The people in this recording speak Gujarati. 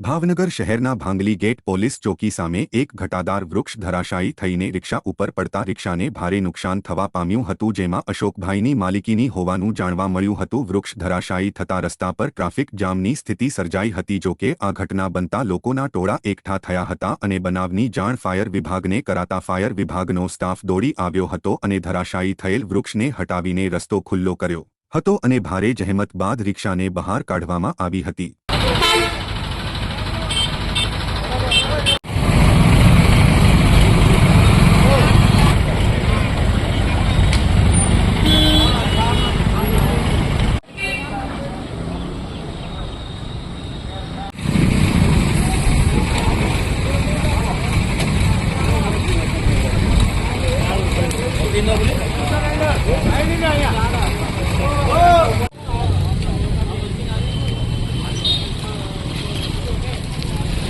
ભાવનગર શહેરના ભાંગલી ગેટ પોલીસ ચોકી સામે એક ઘટાદાર વૃક્ષ ધરાશાયી થઈને રિક્ષા ઉપર પડતા રિક્ષાને ભારે નુકસાન થવા પામ્યું હતું, જેમાં અશોકભાઈની માલિકીની હોવાનું જાણવા મળ્યું હતું. વૃક્ષ ધરાશાયી થતા રસ્તા પર ટ્રાફિક જામની સ્થિતિ સર્જાઈ હતી જોકે આ ઘટના બનતા લોકોના ટોળા એકઠા થયા હતા અને બનાવની જાણ ફાયર વિભાગને કરાતા ફાયર વિભાગનો સ્ટાફ દોડી આવ્યો હતો અને ધરાશાયી થયેલ વૃક્ષને હટાવીને રસ્તો ખુલ્લો કર્યો હતો અને ભારે જહેમત બાદ રિક્ષાને બહાર કાઢવામાં આવી હતી. ఎన్నో